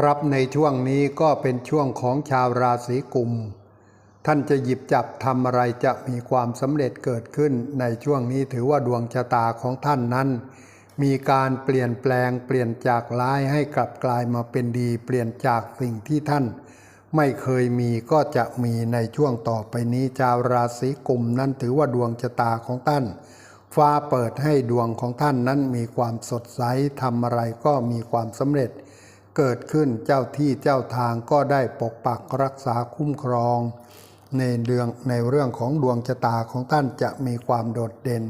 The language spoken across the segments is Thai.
ครับในช่วงนี้ก็เป็นช่วงของชาวราศีกุม ท่านจะหยิบจับทำอะไรจะมีความสำเร็จเกิดขึ้น ในช่วงนี้ถือว่าดวงชะตาของท่านนั้น มีการเปลี่ยนแปลงเปลี่ยนจากร้ายให้กลับกลายมาเป็นดี เปลี่ยนจากสิ่งที่ท่าน ไม่เคยมีก็จะมีในช่วงต่อไปนี้ชาวราศีกุมนั้นถือว่าดวงชะตาของท่าน ฟ้าเปิดให้ดวงของท่านนั้นมีความสดใสทำอะไรก็มีความสำเร็จ เกิดขึ้นเจ้าที่เจ้าทางก็ได้ปกปักรักษาคุ้มครอง ในเรื่องในเรื่องของดวงชะตาของท่านจะมีความโดดเด่น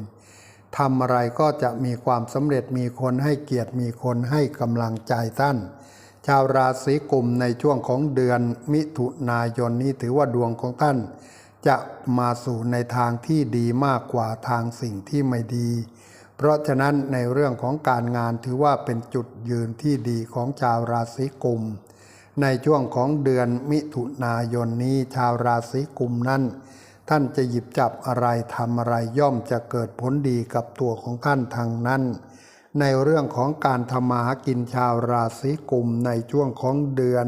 ทำอะไรก็จะมีความสำเร็จมีคนให้เกียรติมีคนให้กำลังใจท่าน ชาวราศีกุมในช่วงของเดือนมิถุนายนนี้ถือว่าดวงของท่าน จะมาสู่ในทางที่ดีมากกว่าทางสิ่งที่ไม่ดี เพราะฉะนั้นในเรื่องของการงานถือว่าเป็นจุดยืนที่ดีของชาวราศีกุม ในช่วงของเดือนมิถุนายนนี้ชาวราศีกุมนั้น ท่านจะหยิบจับอะไรทำอะไรย่อมจะเกิดผลดีกับตัวของท่านทางนั้น ในเรื่องของการทำมาหากินชาวราศีกุมในช่วงของเดือน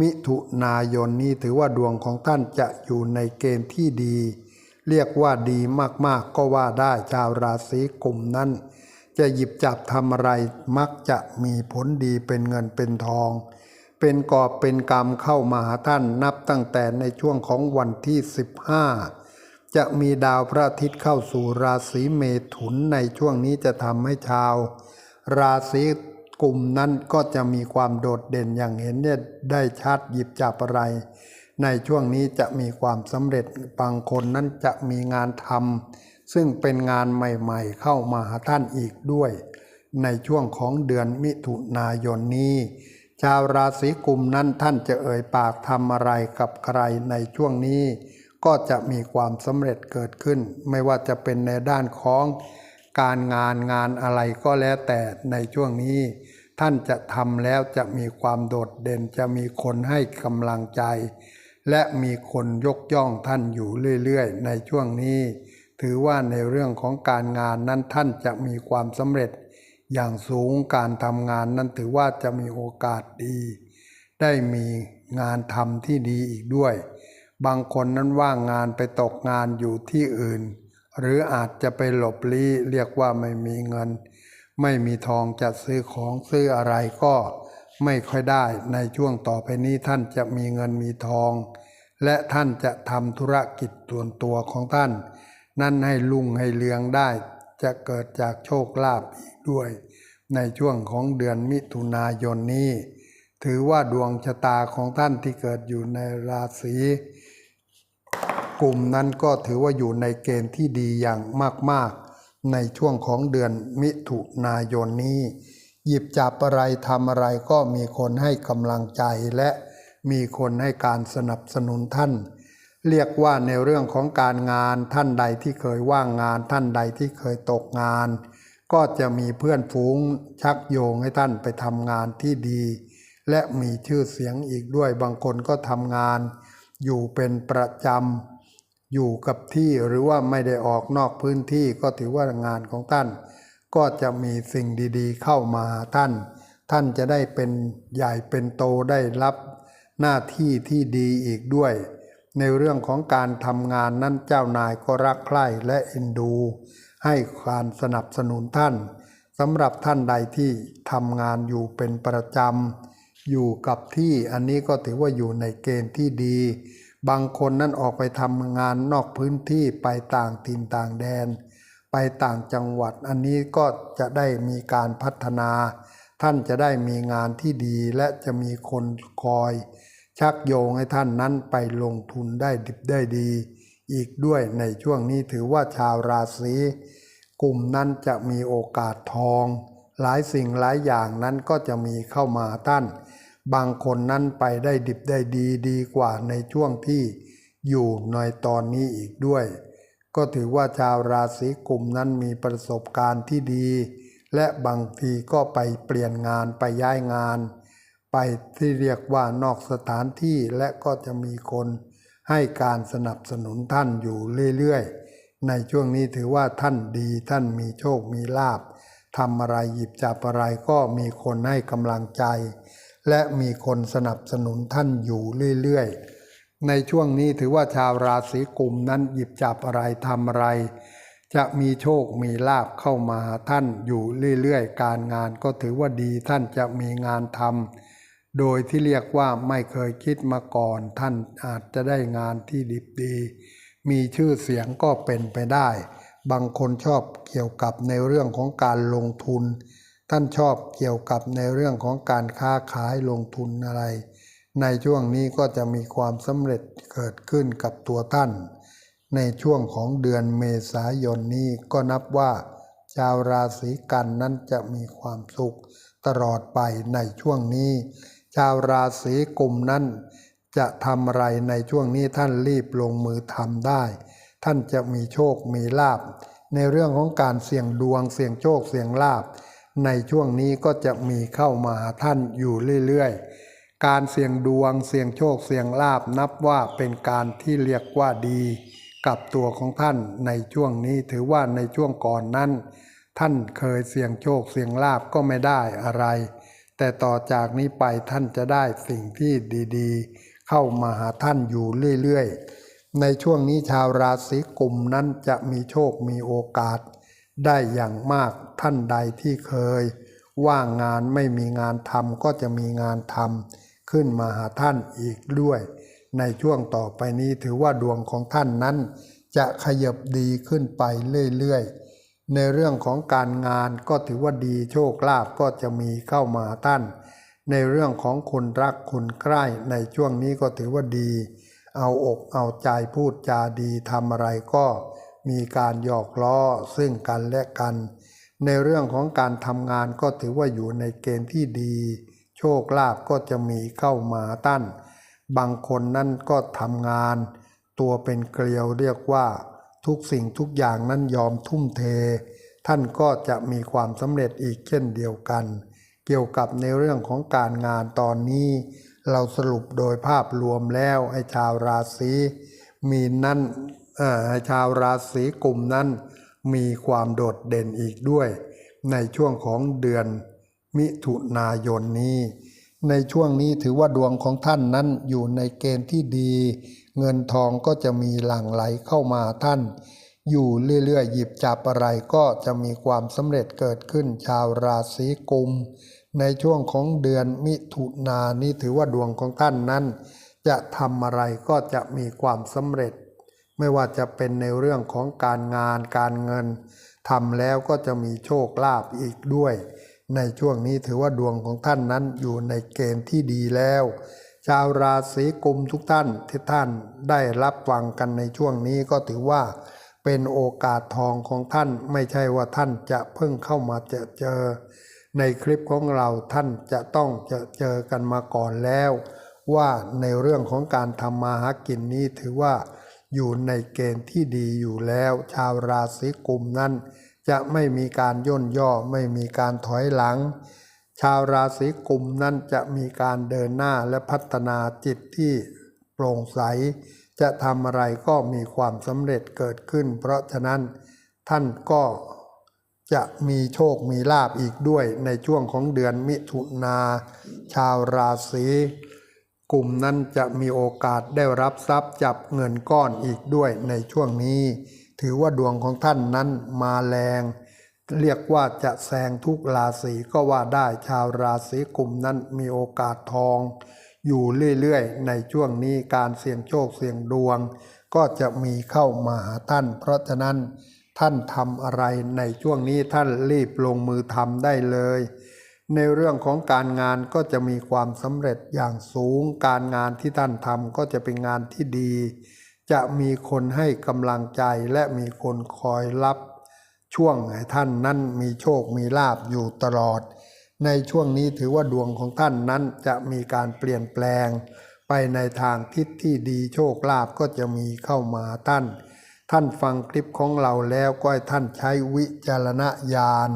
มิถุนายนนี้ถือว่าดวงของท่านจะอยู่ในเกณฑ์ที่ดี เรียกว่าดีมากๆก็ว่าได้ชาวราศีกลุ่มนั้น จะหยิบจับทำอะไรมักจะมีผลดีเป็นเงินเป็นทอง เป็นกอบเป็นกรรมเข้ามาหาท่านนับตั้งแต่ในช่วงของวันที่ 15 จะมีดาวพระอาทิตย์เข้าสู่ราศีเมถุนในช่วงนี้จะทำให้ชาว ราศีกลุ่มนั้นก็จะมีความโดดเด่นอย่างเห็นเนี่ยได้ชัดหยิบจับอะไร ในช่วงนี้จะมีความสำเร็จบางคนนั้นจะมีงานทำซึ่งเป็นงานใหม่ๆ เข้ามาหาท่านอีกด้วย ในช่วงของเดือนมิถุนายนนี้ ชาวราศีกุมนั้นท่านจะเอ่ยปากทำอะไรกับใครในช่วงนี้ ก็จะมีความสำเร็จเกิดขึ้น ไม่ว่าจะเป็นในด้านของการงานงานอะไรก็แล้วแต่ในช่วงนี้ ท่านจะทำแล้วจะมีความโดดเด่นจะมีคนให้กำลังใจ และมีคนยกย่องท่านอยู่เรื่อยๆ ในช่วงนี้ ถือว่าในเรื่องของการงานนั้นท่านจะมีความสำเร็จ อย่างสูงการทำงานนั้นถือว่าจะมีโอกาสดี ได้มีงานทำที่ดีอีกด้วย บางคนนั้นว่างงานไปตกงานอยู่ที่อื่น หรืออาจจะไปหลบลี้เรียกว่าไม่มีเงิน ไม่มีทองจะซื้อของซื้ออะไรก็ ไม่ค่อยได้ในช่วงต่อไปนี้ท่านจะมีเงินมีทอง และท่านจะทำธุรกิจส่วนตัวของท่าน นั่นให้ลุ่งให้เลืองได้ จะเกิดจากโชคลาภอีกด้วย ในช่วงของเดือนมิถุนายนนี้ ถือว่าดวงชะตาของท่านที่เกิดอยู่ในราศีกลุ่มนั้นก็ถือว่าอยู่ในเกณฑ์ที่ดีอย่างมาก ๆ ในช่วงของเดือนมิถุนายนนี้ หยิบจับอะไรทำอะไรก็มีคนให้กำลังใจและมีคนให้การสนับสนุนท่าน เรียกว่าในเรื่องของการงานท่านใดที่เคยว่างงาน ท่านใดที่เคยตกงาน ก็จะมีเพื่อนฝูงชักโยงให้ท่านไปทำงานที่ดี และมีชื่อเสียงอีกด้วยบางคนก็ทำงาน อยู่เป็นประจำอยู่กับที่หรือว่าไม่ได้ออกนอกพื้นที่ก็ถือว่างานของท่าน ก็จะมีสิ่งดีๆ เข้ามาท่าน ท่านจะได้เป็นใหญ่เป็นโตได้รับหน้าที่ที่ดีอีกด้วย ในเรื่องของการทำงานนั้นเจ้านายก็รักใคร่และเอ็นดู ให้การสนับสนุนท่านสำหรับท่านใดที่ทำงานอยู่เป็นประจำอยู่กับที่อันนี้ก็ถือว่าอยู่ในเกณฑ์ที่ดี บางคนนั้นออกไปทำงานนอกพื้นที่ไปต่างถิ่นต่างแดน ไปต่างจังหวัด อันนี้ก็จะได้มีการพัฒนา ท่านจะได้มีงานที่ดีและจะมีคนคอย ชักโยงให้ท่านนั้นไปลงทุนได้ดิบได้ดี อีกด้วยในช่วงนี้ถือว่าชาวราศีกลุ่มนั้นจะมีโอกาสทอง หลายสิ่งหลายอย่างนั้นก็จะมีเข้ามาท่าน บางคนนั้นไปได้ดิบได้ดีดีกว่าในช่วงที่อยู่ในตอนนี้อีกด้วย ก็ถือว่าชาวราศีกุมนั้นมีประสบการณ์ที่ดี และบางทีก็ไปเปลี่ยนงานไปย้ายงาน ไปที่เรียกว่านอกสถานที่และก็จะมีคนให้การสนับสนุนท่านอยู่เรื่อยๆ ในช่วงนี้ถือว่าท่านดีท่านมีโชคมีลาภทำอะไรหยิบจับอะไรก็มีคนให้กำลังใจ และมีคนสนับสนุนท่านอยู่เรื่อยๆ ในช่วงนี้ถือว่าชาวราศีกุมนั้นหยิบจับอะไรทำอะไร จะมีโชคมีลาบเข้ามาท่านอยู่เรื่อยๆ การงานก็ถือว่าดีท่านจะมีงานทำโดยที่เรียกว่าไม่เคยคิดมาก่อน ท่านอาจจะได้งานที่ดีดี มีชื่อเสียงก็เป็นไปได้ บางคนชอบเกี่ยวกับในเรื่องของการลงทุน ท่านชอบเกี่ยวกับในเรื่องของการค้าขายลงทุนอะไร ในช่วงนี้ก็จะมีความสำเร็จเกิดขึ้นกับตัวท่าน ในช่วงของเดือนเมษายนนี้ก็นับว่า ชาวราศีกันนั้นจะมีความสุขตลอดไปในช่วงนี้ ชาวราศีกุมนั้น จะทำอะไรในช่วงนี้ท่านรีบลงมือทำได้ ท่านจะมีโชคมีลาบ ในเรื่องของการเสี่ยงดวงเสี่ยงโชคเสี่ยงลาบ ในช่วงนี้ก็จะมีเข้ามาหาท่านอยู่เรื่อยๆ การเสี่ยงดวงเสี่ยงโชคเสี่ยงลาบนับว่าเป็นการที่เรียกว่าดี กับตัวของท่านในช่วงนี้ถือว่าในช่วงก่อนนั้น ท่านเคยเสี่ยงโชคเสี่ยงลาบก็ไม่ได้อะไร แต่ต่อจากนี้ไปท่านจะได้สิ่งที่ดีๆ เข้ามาหาท่านอยู่เรื่อยๆ ในช่วงนี้ชาวราศีกุมนั้นจะมีโชคมีโอกาส ได้อย่างมากท่านใดที่เคย ว่างงานไม่มีงานทำก็จะมีงานทำ ขึ้นมาหาท่านอีกด้วย ในช่วงต่อไปนี้ถือว่าดวงของท่านนั้น จะขยับดีขึ้นไปเรื่อยๆ ในเรื่องของการงานก็ถือว่าดีโชคลาภก็จะมีเข้ามาท่าน ในเรื่องของคนรักคนใกล้ในช่วงนี้ก็ถือว่าดี เอาอกเอาใจพูดจาดีทำอะไรก็มีการหยอกล้อซึ่งกันและกัน ในเรื่องของการทำงานก็ถือว่าอยู่ในเกณฑ์ที่ดี โชคลาภก็จะมีเข้ามาตั้น บางคนนั่นก็ทำงาน ตัวเป็นเกลียวเรียกว่า ทุกสิ่งทุกอย่างนั้นยอมทุ่มเท ท่านก็จะมีความสำเร็จอีกเช่นเดียวกัน เกี่ยวกับในเรื่องของการงานตอนนี้ เราสรุปโดยภาพรวมแล้วให้ชาวราศีมีนนั้นเอ่อให้ชาวราศีกลุ่มนั้นมีความโดดเด่นอีกด้วย ในช่วงของเดือน มิถุนายนนี้ ในช่วงนี้ถือว่าดวงของท่านนั้นอยู่ในเกณฑ์ที่ดี เงินทองก็จะมีหลั่งไหลเข้ามาท่าน อยู่เรื่อยๆหยิบจับอะไรก็จะมีความสำเร็จเกิดขึ้นชาวราศีกุม ในช่วงของเดือนมิถุนายนนี้ถือว่าดวงของท่านนั้น จะทำอะไรก็จะมีความสำเร็จ ไม่ว่าจะเป็นในเรื่องของการงานการเงินทำแล้วก็จะมีโชคลาภอีกด้วย ในช่วงนี้ถือว่าดวงของท่านนั้นอยู่ในเกณฑ์ที่ดีแล้ว ชาวราศีกุมทุกท่านที่ท่านได้รับฟังกันในช่วงนี้ก็ถือว่าเป็นโอกาสทองของท่านไม่ใช่ว่าท่านจะเพิ่งเข้ามาเจอเจอ ในคลิปของเราท่านจะต้องเจอเจอกันมาก่อนแล้ว ว่าในเรื่องของการทำมาหากินนี้ถือว่าอยู่ในเกณฑ์ที่ดีอยู่แล้ว ชาวราศีกุมนั้น จะไม่มีการย่นย่อไม่มีการถอยหลัง ชาวราศีกุมนั้นจะมีการเดินหน้าและพัฒนาจิตที่โปร่งใส จะทำอะไรก็มีความสำเร็จเกิดขึ้น เพราะฉะนั้นท่านก็จะมีโชคมีลาบอีกด้วยในช่วงของเดือนมิถุนา ชาวราศีกลุ่มนั้นจะมีโอกาสได้รับทรัพย์จับเงินก้อนอีกด้วยในช่วงนี้ ถือว่าดวงของท่านนั้นมาแรง เรียกว่าจะแซงทุกราศีก็ว่าได้ชาวราศีกลุ่มนั้นมีโอกาสทอง อยู่เรื่อยๆ ในช่วงนี้การเสี่ยงโชคเสี่ยงดวง ก็จะมีเข้ามาหาท่าน เพราะฉะนั้นท่านทำอะไรในช่วงนี้ท่านรีบลงมือทำได้เลย ในเรื่องของการงานก็จะมีความสำเร็จอย่างสูง การงานที่ท่านทำก็จะเป็นงานที่ดี จะมีคนให้กำลังใจและมีคนคอยรับ ช่วงให้ท่านนั้นมีโชคมีลาบอยู่ตลอด ในช่วงนี้ถือว่าดวงของท่านนั้นจะมีการเปลี่ยนแปลง ไปในทางทิศที่ดีโชคลาภก็จะมีเข้ามาท่าน ท่านฟังคลิปของเราแล้วก็ให้ท่านใช้วิจารณญาณ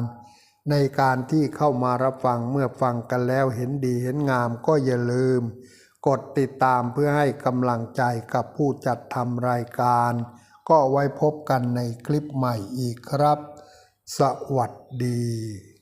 ในการที่เข้ามารับฟังเมื่อฟังกันแล้วเห็นดีเห็นงามก็อย่าลืม กดติดตามเพื่อให้กำลังใจกับผู้จัดทำรายการ ก็ไว้พบกันในคลิปใหม่อีกครับ สวัสดี